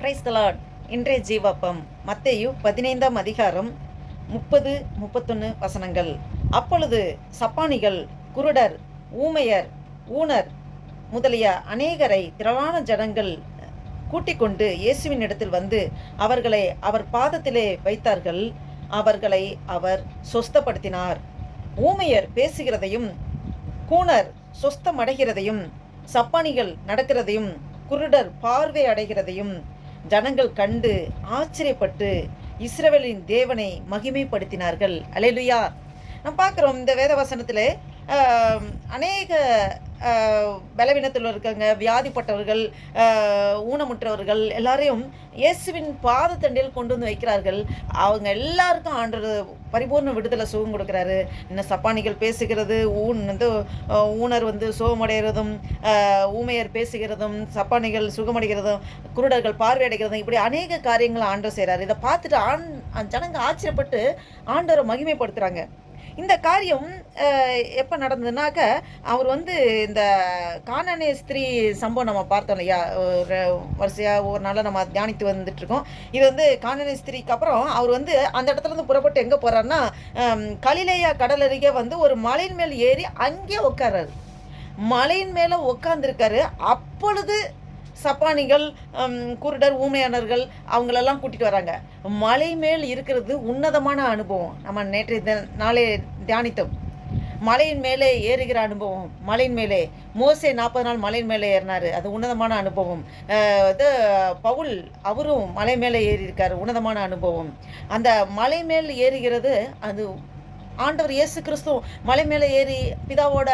Price தலாட் இன்றைய ஜீவாப்பம் மத்தேயு பதினைந்தாம் அதிகாரம் முப்பது முப்பத்தொன்று வசனங்கள். அப்பொழுது சப்பானிகள் குருடர் ஊமையர் ஊனர் முதலிய அநேகரை திரளான ஜனங்கள் கூட்டிக் கொண்டு இயேசுவின் இடத்தில் வந்து அவர்களை அவர் பாதத்திலே வைத்தார்கள். அவர்களை அவர் சொஸ்தப்படுத்தினார். ஊமையர் பேசுகிறதையும் கூணர் சொஸ்தமடைகிறதையும் சப்பானிகள் நடக்கிறதையும் குருடர் பார்வை அடைகிறதையும் ஜனங்கள் கண்டு ஆச்சரியப்பட்டு இஸ்ரவேலின் தேவனை மகிமைப்படுத்தினார்கள். அலையிலுயா நம்ம பார்க்குறோம் இந்த வேத வசனத்தில் அநேக பலவீனத்தில் இருக்கவங்க வியாதிப்பட்டவர்கள் ஊனமுற்றவர்கள் எல்லாரையும் இயேசுவின் பாதத்தண்டில் கொண்டு வந்து வைக்கிறார்கள். அவங்க எல்லாருக்கும் ஆண்டவர் பரிபூர்ண விடுதலை சுகம் கொடுக்குறாரு. இன்னும் சப்பானிகள் பேசுகிறது ஊன் வந்து ஊனர் வந்து சுகமடைகிறதும் ஊமையர் பேசுகிறதும் சப்பானிகள் சுகமடைகிறதும் குருடர்கள் பார்வையடைகிறதும் இப்படி அநேக காரியங்களை ஆண்டவர் செய்கிறார் இதை பார்த்துட்டு ஆண் ஜனங்க ஆச்சரியப்பட்டு ஆண்டவரை மகிமைப்படுத்துகிறாங்க இந்த காரியம் எப்போ நடந்ததுனாக்க அவர் வந்து இந்த காணனே ஸ்திரீ சம்பவம் நம்ம பார்த்தோம் இல்லையா? ஒரு வரிசையாக ஒரு நாளாக நம்ம தியானித்து வந்துட்டுருக்கோம். இது வந்து காணனே ஸ்திரீக்கு அப்புறம் அவர் வந்து அந்த இடத்துலேருந்து புறப்பட்டு எங்கே போகிறாருன்னா கலிலேயா கடல் அருகே வந்து ஒரு மலையின் மேல் ஏறி அங்கே உட்கார்றாரு மலையின் மேலே உட்காந்துருக்காரு அப்பொழுது சப்பானிகள் குருடர் ஊமையானர்கள் அவங்களெல்லாம் கூட்டிட்டு வராங்க. மலை மேல் இருக்கிறது உன்னதமான அனுபவம். நம்ம நேற்றைய நாளே தியானித்தோம். மலையின் மேலே ஏறுகிற அனுபவம். மலையின் மேலே. மோசே நாற்பது நாள் மலையின் மேலே ஏறினாரு. அது உன்னதமான அனுபவம். இது பவுல் அவரும் மலை மேலே ஏறி உன்னதமான அனுபவம். அந்த மலை மேல் ஏறுகிறது அது ஆண்டவர் இயேசு கிறிஸ்துவும் மலை மேலே ஏறி பிதாவோட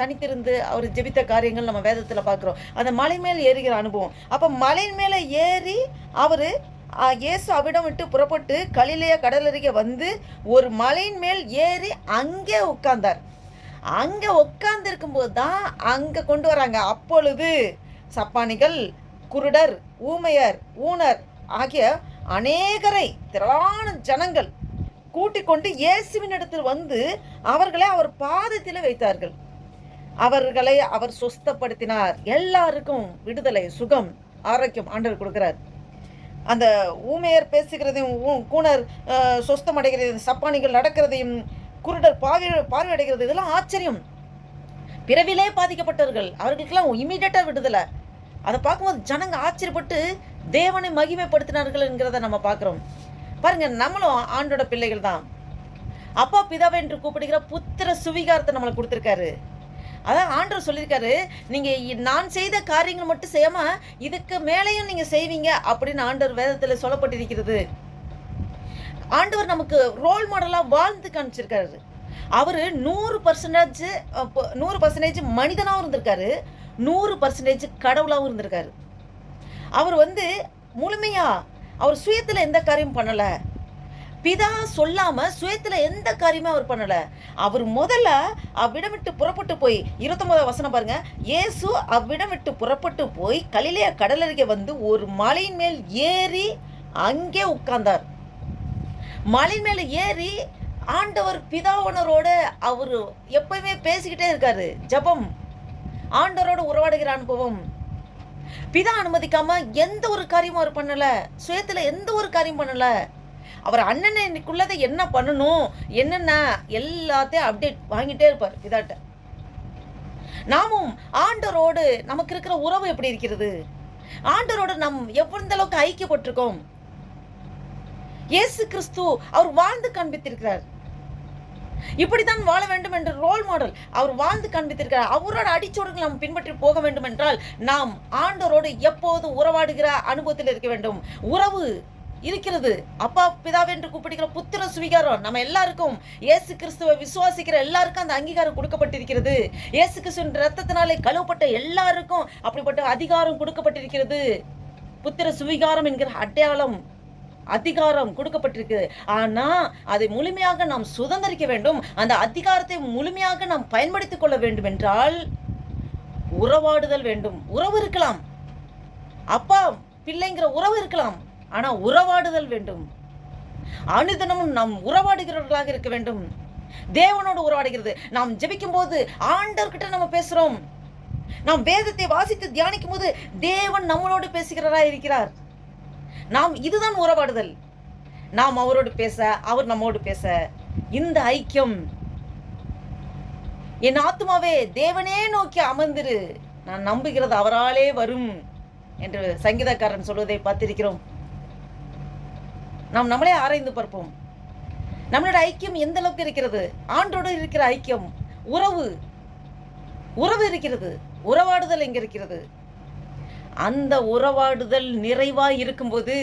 தனித்திருந்து அவர் ஜெபித்த காரியங்கள் நம்ம வேதத்தில் பார்க்குறோம். அந்த மலை மேல் ஏறுகிற அனுபவம். அப்போ மலை மேலே ஏறி அவர் இயேசு அவிடம் விட்டு புறப்பட்டு கலிலேய கடலருகே வந்து ஒரு மலையின் மேல் ஏறி அங்கே உட்கார்ந்தார். அங்கே உட்கார்ந்திருக்கும்போது தான் அங்கே கொண்டு வராங்க. அப்பொழுது சப்பானிகள் குருடர் ஊமையர் ஊனர் ஆகிய அநேகரை திரளான ஜனங்கள் கூட்டிக் கொண்டு இயேசுவின் இடத்தில் வந்து அவர்களை அவர் பாதத்தில் வைத்தார்கள். அவர்களை அவர் சொஸ்தப்படுத்தினார். எல்லாருக்கும் விடுதலை சுகம் ஆரோக்கியம் ஆண்டவர் கொடுக்கிறார். அந்த ஊமையர் பேசுகிறதையும் கூணர் சொஸ்தம் அடைகிறதையும் சப்பானிகள் நடக்கிறதையும் குருடர் பார்வை பார்வையடைகிறது இதெல்லாம் ஆச்சரியம். பிறவிலே பாதிக்கப்பட்டவர்கள் அவர்களுக்கெல்லாம் இமீடியட்டாக விடுதலை. அதை பார்க்கும்போது ஜனங்க ஆச்சரியப்பட்டு தேவனை மகிமைப்படுத்தினார்கள் என்கிறத நம்ம பார்க்குறோம். பாருங்க நம்மளும் ஆண்டோட பிள்ளைகள் தான் அப்பா பிதாவை என்று கூப்பிடுகிற புத்திர சுவிகாரத்தை நம்மளுக்கு கொடுத்துருக்காரு. அதான் ஆண்டவர் சொல்லியிருக்காரு நீங்க நான் செய்த காரியங்கள் மட்டும் செய்யாம இதுக்கு மேலேயும் நீங்க செய்வீங்க அப்படின்னு ஆண்டவர் வேதத்துல சொல்லப்பட்டிருக்கிறது. ஆண்டவர் நமக்கு ரோல் மாடலாக வாழ்ந்து காமிச்சிருக்காரு. அவர் நூறு பர்சன்டேஜ் நூறு பர்சன்டேஜ் மனிதனாகவும் இருந்திருக்காரு. நூறு பர்சன்டேஜ் கடவுளாகவும் இருந்திருக்காரு. அவர் வந்து முழுமையாக அவர் சுயத்தில் எந்த காரியம் பண்ணலை. பிதா சொல்லாமல் சுயத்தில் எந்த காரியமே அவர் பண்ணலை. அவர் முதல்ல அவ்விடம் விட்டு புறப்பட்டு போய் இருபத்தொன்பதாம் வசனம் பாருங்க. இயேசு அவ்விடம் விட்டு புறப்பட்டு போய் கலிலேய கடலருகே வந்து ஒரு மலையின் மேல் ஏறி அங்கே உட்கார்ந்தார். மலையின் மேல ஏறி ஆண்டவர் பிதாவனரோட அவர் எப்பயுமே பேசிக்கிட்டே இருக்காரு. ஜெபம். ஆண்டவரோட உறவாடுகிற அனுபவம். பிதா அனுமதிக்காம எந்த ஒரு காரியமும் அவர் பண்ணல. சுயத்துல எந்த ஒரு காரியம் பண்ணல. அவர் அண்ணனுக்குள்ளதை என்ன பண்ணணும் என்னென்ன எல்லாத்தையும் அப்டேட் வாங்கிட்டே இருப்பார் பிதாட்ட. நாமும் ஆண்டரோடு நமக்கு இருக்கிற உறவு எப்படி இருக்கிறது? ஆண்டரோடு நம் எவ்வளந்த அளவுக்கு ஐக்கியப்பட்டிருக்கோம்? இயேசு கிறிஸ்து அவர் வாழ்ந்து காண்பித்திருக்கிறார். இப்படித்தான் வாழ வேண்டும் என்ற ரோல் மாடல் அவர் வாழ்ந்து காண்பித்திருக்கிறார். அவரோட அடிச்சோடுகள் நாம் பின்பற்றி போக வேண்டும் என்றால் நாம் ஆண்டவரோடு எப்போது உறவாடுகிற அனுபவத்தில் இருக்க வேண்டும். உறவு இருக்கிறது. அப்பா பிதாவென்று கூப்பிடுகிற புத்திர சுவிகாரம் நம்ம எல்லாருக்கும் இயேசு கிறிஸ்துவை விசுவாசிக்கிற எல்லாருக்கும் அந்த அங்கீகாரம் கொடுக்கப்பட்டிருக்கிறது. இயேசு கிறிஸ்துவின் ரத்தத்தினாலே கழுவப்பட்ட எல்லாருக்கும் அப்படிப்பட்ட அதிகாரம் கொடுக்கப்பட்டிருக்கிறது. புத்திர சுவிகாரம் என்கிற அடையாளம் அதிகாரம் கொடுக்கப்பட்டிருக்கு ஆனா அதை முழுமையாக நாம் சுதந்திரிக்க வேண்டும். அந்த அதிகாரத்தை முழுமையாக நாம் பயன்படுத்திக் கொள்ள வேண்டும் என்றால் உறவாடுதல் வேண்டும். உறவு இருக்கலாம். அப்பா பிள்ளைங்கிற உறவு இருக்கலாம். ஆனா உறவாடுதல் வேண்டும். அனுதினமும் நாம் உறவாடுகிறவர்களாக இருக்க வேண்டும். தேவனோடு உறவாடுகிறது. நாம் ஜெபிக்கும் போது ஆண்டவர்கிட்ட நம்ம பேசுறோம். நாம் வேதத்தை வாசித்து தியானிக்கும் போது தேவன் நம்மளோடு பேசுகிறவரா இருக்கிறார். நாம் இதுதான் உறவாடுதல். நாம் அவரோடு பேச அவர் நம்மோடு பேச. இந்த ஐக்கியம் என் ஆத்மாவே தேவனே நோக்கி அமர்ந்திரு. நான் நம்புகிறது அவராலே வரும் என்று சங்கீதக்காரன் சொல்வதை பார்த்திருக்கிறோம். நாம் நம்மளே ஆராய்ந்து பார்ப்போம். நம்மளோட ஐக்கியம் எந்த அளவுக்கு இருக்கிறது? ஆண்டோடு இருக்கிற ஐக்கியம் உறவு. உறவு இருக்கிறது. உறவாடுதல் எங்க இருக்கிறது? அந்த உறவாடுதல் நிறைவாக இருக்கும்போது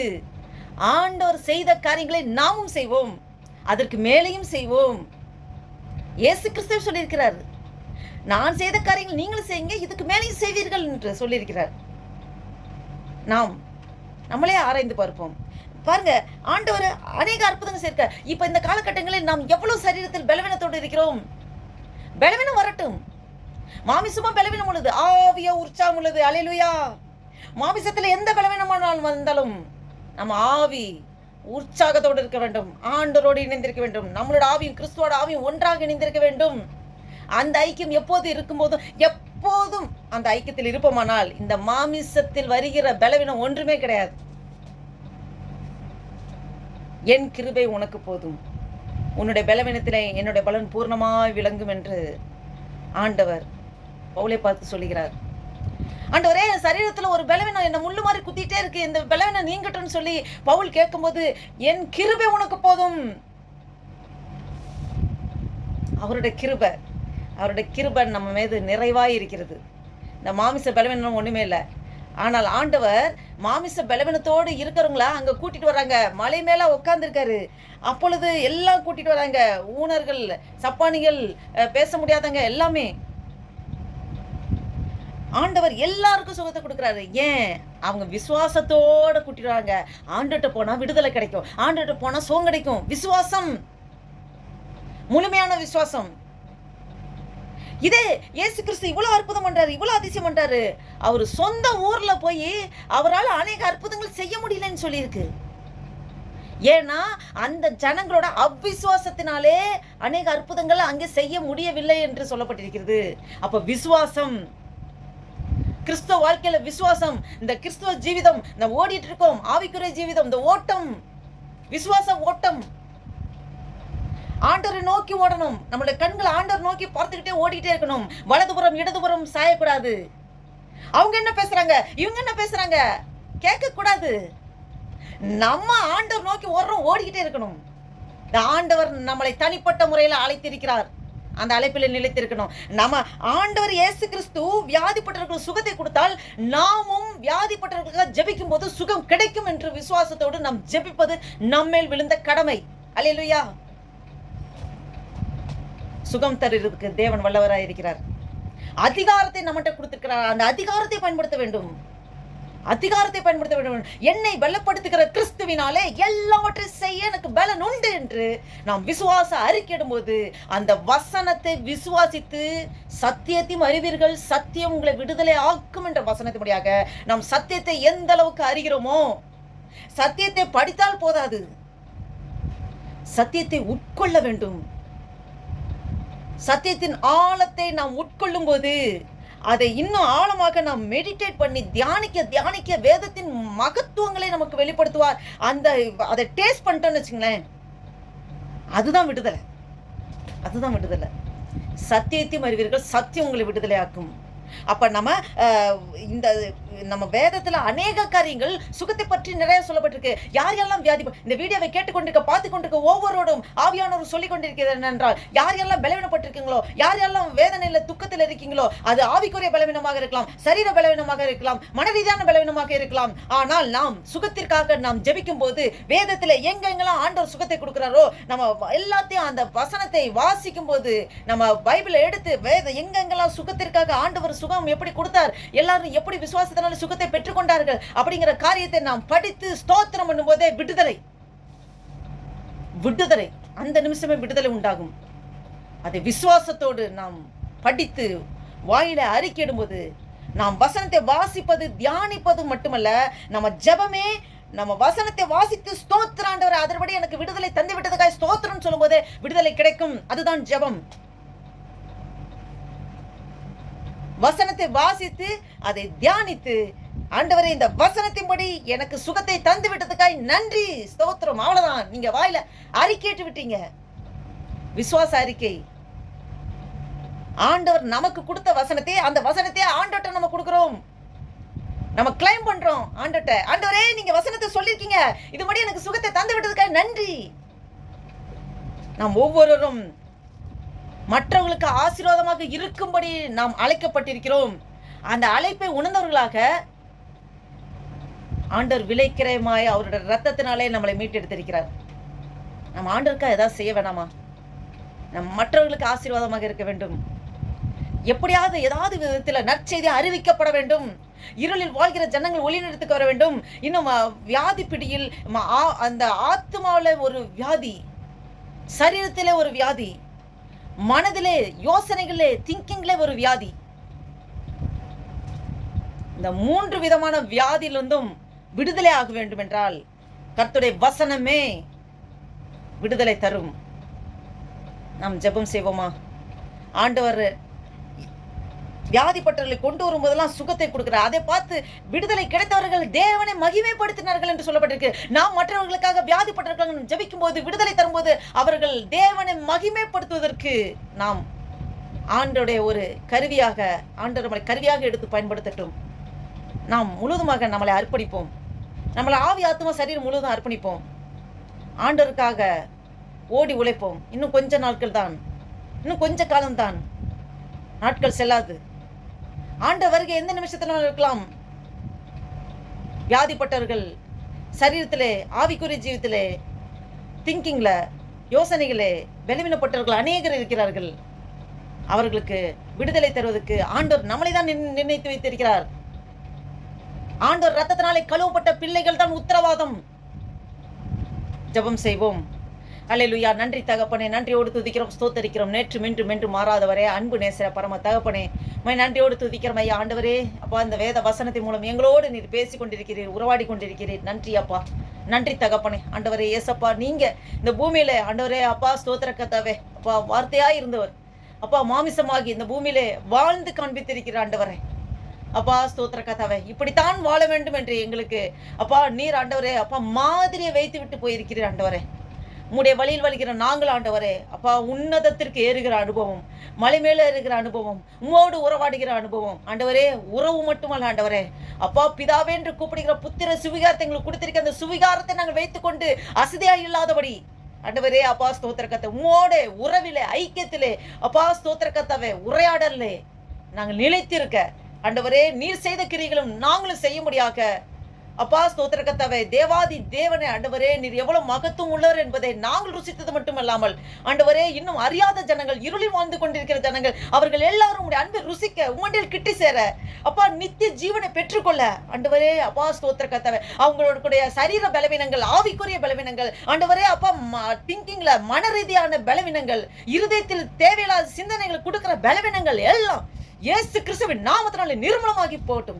ஆண்டவர் செய்த காரியங்களை நாமும் செய்வோம். அதற்கு மேலேயும் செய்வோம். இயேசு கிறிஸ்தவ சொல்லியிருக்கிறார். நான் செய்த காரியங்கள் நீங்களும் செய்யுங்க இதுக்கு மேலேயும் செய்வீர்கள் என்று சொல்லியிருக்கிறார். நாம் நம்மளே ஆராய்ந்து பார்ப்போம். பாருங்க ஆண்டவர் அநேக அற்புதங்கள் சேர்க்க இப்ப இந்த காலகட்டங்களில் நாம் எவ்வளவு சரீரத்தில் பலவீனத்தோடு இருக்கிறோம்? பலவீனம் வரட்டும். மாமிசமா பலவீனம் உள்ளது. ஆவியா உற்சாகம் உள்ளது. அலையிலுயா மாமிசத்தில் எந்த பலவீனமானாலும் வந்தாலும் நம்ம ஆவி உற்சாகத்தோடு இருக்க வேண்டும். ஆண்டரோடு இணைந்திருக்க வேண்டும். நம்மளோட ஆவியும் கிறிஸ்துவோட ஆவியும் ஒன்றாக இணைந்திருக்க வேண்டும். அந்த ஐக்கியம் எப்போது இருக்கும்போதும் எப்போதும் அந்த ஐக்கியத்தில் இருப்போமானால் இந்த மாமிசத்தில் வருகிற பலவீனம் ஒன்றுமே கிடையாது. என் கிருபை உனக்கு போதும். உன்னுடைய பலவீனத்தில் என்னுடைய பலன் பூர்ணமாய் விளங்கும் என்று ஆண்டவர் பவுலை பார்த்து சொல்கிறார் ஆண்டவரே என் சரீரத்தில் ஒரு பலவீனம் என்னை முள்ளு மாதிரி குத்திட்டே இருக்கு. இந்த பலவீனம் நீங்கட்டும்னு சொல்லி பவுல் கேட்கும்போது என் கிருபை உனக்கு போதும். அவருடைய கிருபை அவருடைய கிருபை நம்ம மீது நிறைவாக இருக்கிறது. இந்த மாமிச பலவீனம் ஒன்றுமே இல்லை. ஆனால் ஆண்டவர் மாமிச பலவீனத்தோடு இருக்கிறவங்களா அங்கே கூட்டிட்டு வராங்க. மலை மேலே உட்காந்துருக்காரு அப்பொழுது எல்லாம் கூட்டிட்டு வராங்க. ஊனர்கள் சப்பானிகள் பேச முடியாதவங்க எல்லாமே. ஆண்டவர் எல்லாருக்கும் சுகத்தை கொடுக்குறாரு. ஏன்? அவங்க விசுவாசத்தோட கூட்டிடுறாங்க ஆண்டுகிட்ட போனால் விடுதலை கிடைக்கும். ஆண்டுகிட்ட போனால் சுகம் கிடைக்கும். விசுவாசம். முழுமையான விசுவாசம். இதே இயேசு கிறிஸ்து இவ்வளோ அற்புதம் பண்ணுறாரு இவ்வளோ அதிசயம் பண்ணுறாரு அவர் சொந்த ஊரில் போய் அவரால் அநேக அற்புதங்கள் செய்ய முடியலன்னு சொல்லியிருக்கு. ஏன்னா அந்த ஜனங்களோட அவ்விசுவாசத்தினாலே அநேக அற்புதங்களை அங்கே செய்ய முடியவில்லை என்று சொல்லப்பட்டிருக்கிறது. அப்போ விசுவாசம். கிறிஸ்துவ வாழ்க்கையில விசுவாசம் இந்த கிறிஸ்துவ ஜீவிதம் இந்த ஓடிட்டு இருக்கோம் ஆவிக்குரிய ஜீவிதம் இந்த ஓட்டம் விசுவாச ஓட்டம். ஆண்டவரை நோக்கி ஓடணும். நம்மளுடைய கண்களை ஆண்டவர் நோக்கி பார்த்துக்கிட்டே ஓடிக்கிட்டே இருக்கணும். வலதுபுறம் இடதுபுறம் சாயக்கூடாது. அவங்க என்ன பேசுறாங்க? இவங்க என்ன பேசுறாங்க? கேட்க கூடாது நம்ம ஆண்டவர் நோக்கி ஓடுறோம் ஓடிக்கிட்டே இருக்கணும். இந்த ஆண்டவர் நம்மளை தனிப்பட்ட முறையில் அழைத்திருக்கிறார். அந்த அழைப்பில் நிலைத்திருக்கணும். நம்ம ஆண்டவர் இயேசு கிறிஸ்து வியாதிப்பட்டவர்களுக்கு சுகத்தை கொடுத்தால் நாமும் வியாதிப்பட்டவர்களுக்காக ஜெபிக்கும் போது சுகம் கிடைக்கும் என்று விசுவாசத்தோடு நாம் ஜெபிப்பது நம்மேல் விழுந்த கடமை. அலையலுயா சுகம் தருவதற்கு தேவன் வல்லவராக இருக்கிறார் அதிகாரத்தை நம்மகிட்ட கொடுத்திருக்கிறார். அந்த அதிகாரத்தை பயன்படுத்த வேண்டும். அதிகாரத்தை பயன்படுத்த வேண்டும். என்னை பலப்படுத்துகிற கிறிஸ்துவினாலே எல்லாவற்றையும் செய்ய எனக்கு பலன் உண்டு என்று நாம் விசுவாச அறிக்கையிடும்போது அந்த வசனத்தை விசுவாசித்து சத்தியத்தையும் அறிவீர்கள். சத்தியம் உங்களை விடுதலை ஆக்கும் என்ற வசனத்தின்படியாக நாம் சத்தியத்தை எந்த அளவுக்கு அறிகிறோமோ சத்தியத்தை படித்தால் போதாது. சத்தியத்தை உட்கொள்ள வேண்டும். சத்தியத்தின் ஆழத்தை நாம் உட்கொள்ளும் போது அதை இன்னும் ஆழமாக நாம் மெடிடேட் பண்ணி தியானிக்க தியானிக்க வேதத்தின் மகத்துவங்களை நமக்கு வெளிப்படுத்துவார். அந்த அதை டேஸ்ட் பண்ணிட்டோம்னு வச்சுங்களேன் அதுதான் விடுதலை. அதுதான் விடுதலை. சத்தியத்தையும் அறிவீர்கள் சத்தியம் உங்களை விடுதலையாக்கும். அப்ப நம்ம இந்த நம்ம வேதத்துல அநேக காரியங்கள் சுகத்தை பற்றி நிறைய சொல்லப்பட்டிருக்கு. யார் யாரெல்லாம் வியாதி இந்த வீடியோவை கேட்டுக்கொண்டிருக்க பார்த்து கொண்டிருக்க ஒவ்வொருவரும் ஆவியானவர் சொல்லிக் கொண்டிருக்கிறது என்றால் யார் யாரெல்லாம் பலவீனப்பட்டிருக்கீங்களோ யார் யாரெல்லாம் வேதனையில துக்கத்தில் இருக்கீங்களோ அது ஆவிக்குரிய பலவீனமாக இருக்கலாம் சரீர பலவீனமாக இருக்கலாம் மனரீதியான பலவீனமாக இருக்கலாம். ஆனால் நாம் சுகத்திற்காக நாம் ஜெபிக்கும் போது வேதத்தில் எங்கெங்கெல்லாம் ஆண்டவர் சுகத்தை கொடுக்குறாரோ நம்ம எல்லாத்தையும் அந்த வசனத்தை வாசிக்கும் போது நம்ம பைபிளை எடுத்து வேத எங்கெங்கெல்லாம் சுகத்திற்காக ஆண்டவர் சுகம் எப்படி கொடுத்தார்? எல்லாரும் எப்படி விசுவாசத்தினால சுகத்தை பெற்றுக்கொண்டார்கள்? அப்படிங்கிற காரியத்தை நாம் படித்து ஸ்தோத்திரம் பண்ணும்போதே விடுதலை. விடுதலை. அந்த நிமிஷமே விடுதலை உண்டாகும். அதை விசுவாசத்தோடு நாம் படித்து வாயில அறிக்கையிடும்போது நாம் வசனத்தை வாசிப்பது தியானிப்பது மட்டுமல்ல நம்ம ஜெபமே நம்ம வசனத்தை வாசித்து ஸ்தோத்திராண்டவர் அதன்படி எனக்கு விடுதலை தந்து விட்டதுக்காக ஸ்தோத்திரம் சொல்லும்போது விடுதலை கிடைக்கும். அதுதான் ஜெபம். வசனத்தை வாசித்து அதை தியானித்து ஆண்டவரே இந்த வசனத்தின்படி எனக்கு சுகத்தை தந்து விட்டதுக்காய் நன்றி. ஸ்தோத்திரம். அவ்வளவுதான். நீங்க வாயில அறிக்கையிட்டு விட்டீங்க. விசுவாச அறிக்கை. ஆண்டவர் நமக்கு கொடுத்த வசனத்தை அந்த வசனத்தை ஆண்டோட்ட நம்ம கொடுக்குறோம். நம்ம கிளைம் பண்றோம் ஆண்டோட்ட ஆண்டவரே நீங்க வசனத்தை சொல்லியிருக்கீங்க. இது மாதிரி எனக்கு சுகத்தை தந்து விட்டதுக்காக நன்றி. நாம் ஒவ்வொருவரும் மற்றவர்களுக்கு ஆசீர்வாதமாக இருக்கும்படி நாம் அழைக்கப்பட்டிருக்கிறோம். அந்த அழைப்பை உணர்ந்தவர்களாக ஆண்டவர் விலைக்கிரயமாய் அவருடைய ரத்தத்தினாலே நம்மளை மீட்டெடுத்திருக்கிறார். நம்ம ஆண்டவருக்கா ஏதாவது செய்ய வேணாமா? நம் மற்றவர்களுக்கு ஆசீர்வாதமாக இருக்க வேண்டும். எப்படியாவது ஏதாவது விதத்தில் நற்செய்தி அறிவிக்கப்பட வேண்டும். இருளில் வாழ்கிற ஜனங்கள் ஒளிநிறத்துக்கு வர வேண்டும். இன்னும் வியாதி பிடியில் ம- ஆ- அந்த ஆத்மாவில் ஒரு வியாதி சரீரத்தில் ஒரு வியாதி மனதிலே யோசனைகளே திங்கிங்லே ஒரு வியாதி. இந்த மூன்று விதமான வியாதியிலிருந்தும் விடுதலை ஆக வேண்டும் என்றால் கர்த்துடைய வசனமே விடுதலை தரும். நாம் ஜெபம் செய்வோமா? ஆண்டவர் வியாதிப்பட்டவர்களை கொண்டு வரும்போதெல்லாம் சுகத்தை கொடுக்கிறார் அதை பார்த்து விடுதலை கிடைத்தவர்கள் தேவனை மகிமைப்படுத்தினார்கள் என்று சொல்லப்பட்டிருக்கு. நாம் மற்றவர்களுக்காக வியாதிப்பட்டவர்கள் ஜபிக்கும் போது விடுதலை தரும்போது அவர்கள் தேவனை மகிமைப்படுத்துவதற்கு நாம் ஆண்டோடைய ஒரு கருவியாக ஆண்டோட நம்மளை கருவியாக எடுத்து பயன்படுத்தட்டும். நாம் முழுதுமாக நம்மளை அர்ப்பணிப்போம். நம்மளை ஆவி ஆத்மா சரீரம் முழுவதும் அர்ப்பணிப்போம். ஆண்டோருக்காக ஓடி உழைப்போம். இன்னும் கொஞ்ச நாட்கள் தான். இன்னும் கொஞ்ச காலம்தான். நாட்கள் செல்லாது. ஆண்ட வருகை எந்த நிமிஷத்துல இருக்கலாம். வியாதிப்பட்டவர்கள் சரீரத்திலே ஆவிக்குரிய ஜீவித்திலே திங்கிங்ல யோசனைகளே வெளிவினப்பட்டவர்கள் அநேகர் இருக்கிறார்கள். அவர்களுக்கு விடுதலை தருவதற்கு ஆண்டோர் நம்மளை தான் நிர்ணயித்து வைத்திருக்கிறார். ஆண்டோர் ரத்தத்தினாலே கழுவப்பட்ட பிள்ளைகள் தான் உத்தரவாதம். ஜெபம் செய்வோம். அலையிலுயா நன்றி தகப்பனே நன்றியோடு துதிக்கிறோம் ஸ்தோத்தரிக்கிறோம். நேற்று மென்று மென்று மாறாதவரே. அன்பு நேசர பரம தகப்பனே. மை நன்றியோடு துதிக்கிறோம் ஐயா ஆண்டவரே. அப்பா அந்த வேத வசனத்தின் மூலம் எங்களோடு நீர் பேசி கொண்டிருக்கிறீர் உறவாடி கொண்டிருக்கிறீர். நன்றி அப்பா. நன்றி தகப்பனே. ஆண்டவரே ஏசப்பா நீங்க இந்த பூமியில ஆண்டவரே அப்பா ஸ்தோத்திர கத்தாவே அப்பா வார்த்தையா இருந்தவர். அப்பா மாமிசமாகி இந்த பூமியிலே வாழ்ந்து காண்பித்திருக்கிற ஆண்டவரே. அப்பா ஸ்தோத்திர கதாவை இப்படித்தான் வாழ வேண்டும் என்று எங்களுக்கு அப்பா நீர் ஆண்டவரே அப்பா மாதிரியை வைத்து விட்டு போயிருக்கிறீர் ஆண்டவரே. உம்முடைய வழியில் வலிக்கிற நாங்கள் ஆண்டவரே. அப்பா உன்னதத்திற்கு ஏறுகிற அனுபவம் மலை மேலே இருக்கிற அனுபவம் உம்மோடு உறவாடுகிற அனுபவம். ஆண்டவரே உறவு மட்டுமல்ல ஆண்டவரே. அப்பா பிதாவே என்று கூப்பிடுகிற புத்திர சுவிகாரத்தை எங்களுக்கு கொடுத்திருக்க அந்த சுவிகாரத்தை நாங்கள் வைத்துக்கொண்டு அசதியா இல்லாதபடி. ஆண்டவரே அப்பா ஸ்தோத்திர கத்தை உம்மோட உறவிலே ஐக்கியத்திலே அப்பா ஸ்தோத்திர கத்தாவே உரையாடலே நாங்கள் நிலைத்திருக்க. ஆண்டவரே நீர் செய்த கிரிகளும் நாங்களும் செய்ய முடியாக்க அப்பா ஸ்தோத்திர கத்தாவே தேவாதி தேவனே ஆண்டவரே நீர் எவ்வளவு மகத்துவம் உள்ளவர் என்பதை நாங்கள் ருசித்தது மட்டுமல்லாமல் ஆண்டவரே இன்னும் அறியாத ஜனங்கள் இருளில் வாழ்ந்து கொண்டிருக்கிற ஜனங்கள் அவர்கள் எல்லாரும் உடைய அன்பை ருசிக்க உம்மண்டில் கிட்டி சேர. அப்பா நித்திய ஜீவனை பெற்றுக்கொள்ள. ஆண்டவரே அப்பா ஸ்தோத்திர கத்தாவே அவங்களுடைய சரீர பலவீனங்கள் ஆவிக்குரிய பலவீனங்கள் ஆண்டவரே அப்பா திங்கிங்ல மன ரீதியான பலவீனங்கள் இருதயத்தில் தேவையில்லாத சிந்தனைகள் கொடுக்கிற பலவீனங்கள் எல்லாம் இயேசு கிறிஸ்துவின் நாமத்தினாலே நிர்மலமாகி போகட்டும்.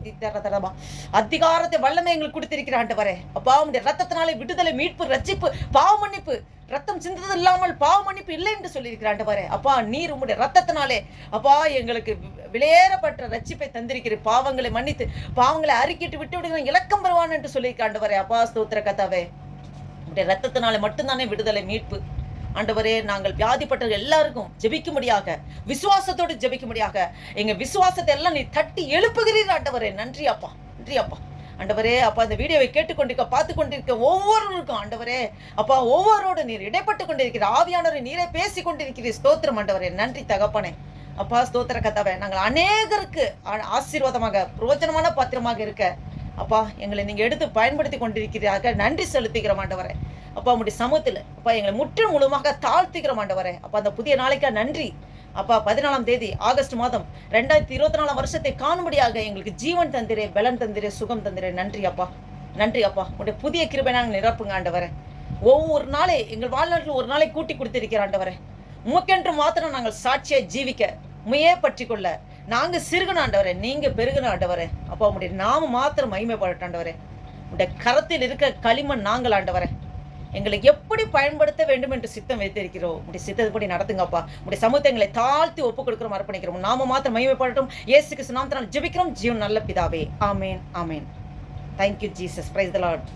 அதிகாரத்தை வல்லமை எங்களுக்கு கொடுத்திருக்கிற ஆண்டவரே. அப்பா உடைய ரத்தத்தினாலே விடுதலை மீட்பு ரட்சிப்பு பாவ மன்னிப்பு. ரத்தம் சிந்தது இல்லாமல் பாவ மன்னிப்பு இல்லை என்று சொல்லியிருக்கிற ஆண்டவரே. அப்பா நீர் உம்முடைய ரத்தத்தினாலே அப்பா எங்களுக்கு விளையேறப்பட்ட ரட்சிப்பை தந்திருக்கிற பாவங்களை மன்னித்து பாவங்களை அறிக்கிட்டு விட்டு விடுகிற இலக்கம் பெறுவான் என்று சொல்லியிருக்கிற ஆண்டவரே. அப்பா ஸ்தோத்திர கதாவே உடைய ரத்தத்தினாலே மட்டும்தானே விடுதலை மீட்பு ஆண்டவரே நாங்கள் வியாதிப்பட்ட எல்லாருக்கும் ஜெபிக்கும்படியாக விசுவாசத்தோடு ஜெபிக்கும்படியாக எங்க விசுவாசத்தை எல்லாம் நீ தட்டி எழுப்புகிறீர் ஆண்டவரே. நன்றி அப்பா நன்றி அப்பா. ஆண்டவரே அப்பா இந்த வீடியோவை கேட்டுக்கொண்டிருக்க பார்த்து கொண்டிருக்க ஒவ்வொருவருக்கும் ஆண்டவரே அப்பா ஒவ்வொருவரோடு நீர் இடைப்பட்டு கொண்டிருக்கிற ஆவியானவரை நீரே பேசி கொண்டிருக்கிறீர். ஸ்தோத்திரம் ஆண்டவரே நன்றி தகப்பனே. அப்பா ஸ்தோத்திர கதாவை நாங்கள் அநேகருக்கு ஆ- ஆசீர்வாதமாக பிரயோஜனமான பாத்திரமாக இருக்க அப்பா எங்களை நீங்கள் எடுத்து பயன்படுத்தி கொண்டிருக்கிறீர்கள். நன்றி செலுத்துகிறோம் ஆண்டவரே. அப்பா உங்களுடைய சமூகத்தில் அப்பா எங்களை முற்று முழுமாக தாழ்த்துகிறோம் ஆண்டவரே. அப்பா அந்த புதிய நாளைக்கா நன்றி. அப்பா பதினாலாம் தேதி ஆகஸ்ட் மாதம் ரெண்டாயிரத்தி இருபத்தி நாலாம் வருஷத்தை காணும்படியாக எங்களுக்கு ஜீவன் தந்திரே பலன் தந்திரே சுகம் தந்திரே. நன்றி அப்பா. நன்றி அப்பா. உங்களுடைய புதிய கிருபை நாங்கள் நிரப்புங்க ஆண்டவரே. ஒவ்வொரு நாளே எங்கள் வாழ்நாட்டில் ஒரு நாளை கூட்டி கொடுத்திருக்கிற ஆண்டவரே. உமக்கென்று மாத்திரம் நாங்கள் சாட்சியை ஜீவிக்க முயே பற்றி கொள்ள நாங்கள் சிறுகணும் ஆண்டவரே. நீங்க பெருகணும் ஆண்டவரே. அப்பா உங்களுடைய நாம மாத்திரம் மகிமைப்படட்டும் ஆண்டவரே. கரத்தில் இருக்க களிமண் நாங்கள் ஆண்டவரே. எங்களை எப்படி பயன்படுத்த வேண்டும் என்று சித்தம் வைத்திருக்கிறோம். உடைய சித்தப்படி நடத்துங்கப்பா. உடைய சமூகத்தை எங்களை தாழ்த்தி ஒப்பு கொடுக்கிறோம் அர்ப்பணிக்கிறோம். நாம மாத்திரம் மகிமைப்படட்டும். இயேசு கிறிஸ்து ஜெபிக்கிறோம். ஜீவன் நல்ல பிதாவே. ஆமேன் ஆமேன். Thank you Jesus praise the Lord